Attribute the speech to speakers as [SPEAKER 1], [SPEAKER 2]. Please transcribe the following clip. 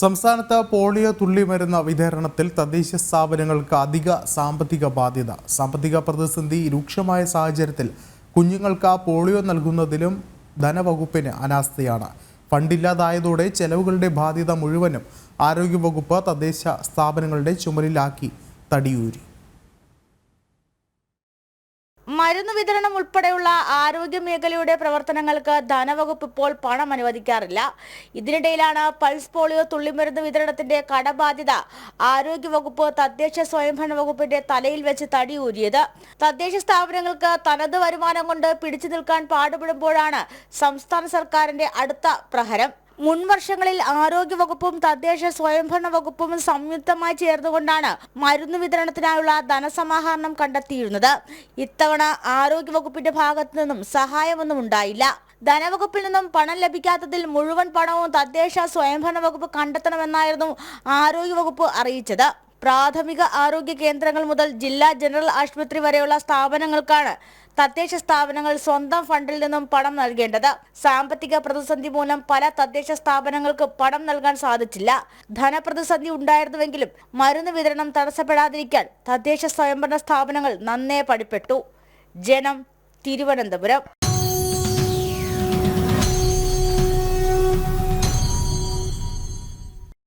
[SPEAKER 1] സംസ്ഥാനത്ത് പോളിയോ തുള്ളി മരുന്ന് വിതരണത്തിൽ തദ്ദേശ സ്ഥാപനങ്ങൾക്ക് അധിക സാമ്പത്തിക ബാധ്യത. സാമ്പത്തിക പ്രതിസന്ധി രൂക്ഷമായ സാഹചര്യത്തിൽ കുഞ്ഞുങ്ങൾക്ക് പോളിയോ നൽകുന്നതിലും ധനവകുപ്പിന് അനാസ്ഥയാണ്. ഫണ്ടില്ലാതായതോടെ ചെലവുകളുടെ ബാധ്യത മുഴുവനും ആരോഗ്യവകുപ്പ് തദ്ദേശ സ്ഥാപനങ്ങളുടെ ചുമലിലാക്കി തടിയൂരി.
[SPEAKER 2] മരുന്ന് വിതരണം ഉൾപ്പെടെയുള്ള ആരോഗ്യ മേഖലയുടെ പ്രവർത്തനങ്ങൾക്ക് ധനവകുപ്പ് ഇപ്പോൾ പണം അനുവദിക്കാറില്ല. ഇതിനിടയിലാണ് പൾസ് പോളിയോ തുള്ളിമരുന്ന് വിതരണത്തിന്റെ കടബാധ്യത ആരോഗ്യവകുപ്പ് തദ്ദേശ സ്വയംഭരണ വകുപ്പിന്റെ തലയിൽ വെച്ച് തടിയൂരിയത്. തദ്ദേശ സ്ഥാപനങ്ങൾക്ക് തനത് വരുമാനം കൊണ്ട് പിടിച്ചു നിൽക്കാൻ പാടുപെടുമ്പോഴാണ് സംസ്ഥാന സർക്കാരിന്റെ അടുത്ത പ്രഹരം. മുൻ വർഷങ്ങളിൽ ആരോഗ്യവകുപ്പും തദ്ദേശ സ്വയംഭരണ വകുപ്പും സംയുക്തമായി ചേർന്നുകൊണ്ടാണ് മരുന്ന് വിതരണത്തിനായുള്ള ധനസമാഹരണം കണ്ടെത്തിയിരുന്നത്. ഇത്തവണ ആരോഗ്യവകുപ്പിന്റെ ഭാഗത്തു നിന്നും സഹായമൊന്നും ഉണ്ടായില്ല. ധനവകുപ്പിൽ നിന്നും പണം ലഭിക്കാത്തതിൽ മുഴുവൻ പണവും തദ്ദേശ സ്വയംഭരണ വകുപ്പ് കണ്ടെത്തണമെന്നായിരുന്നു ആരോഗ്യവകുപ്പ് അറിയിച്ചത്. പ്രാഥമിക ആരോഗ്യ കേന്ദ്രങ്ങൾ മുതൽ ജില്ലാ ജനറൽ ആശുപത്രി വരെയുള്ള സ്ഥാപനങ്ങൾക്കാണ് തദ്ദേശ സ്ഥാപനങ്ങൾ സ്വന്തം ഫണ്ടിൽ നിന്നും പണം നൽകേണ്ടത്. സാമ്പത്തിക പ്രതിസന്ധി മൂലം പല തദ്ദേശ സ്ഥാപനങ്ങൾക്ക് പണം നൽകാൻ സാധിച്ചില്ല. ധനപ്രതിസന്ധി ഉണ്ടായിരുന്നുവെങ്കിലും മരുന്ന് വിതരണം തടസ്സപ്പെടാതിരിക്കാൻ തദ്ദേശ സ്വയംഭരണ സ്ഥാപനങ്ങൾ നന്നേ പടിപ്പെട്ടു ജനം തിരുവനന്തപുരം.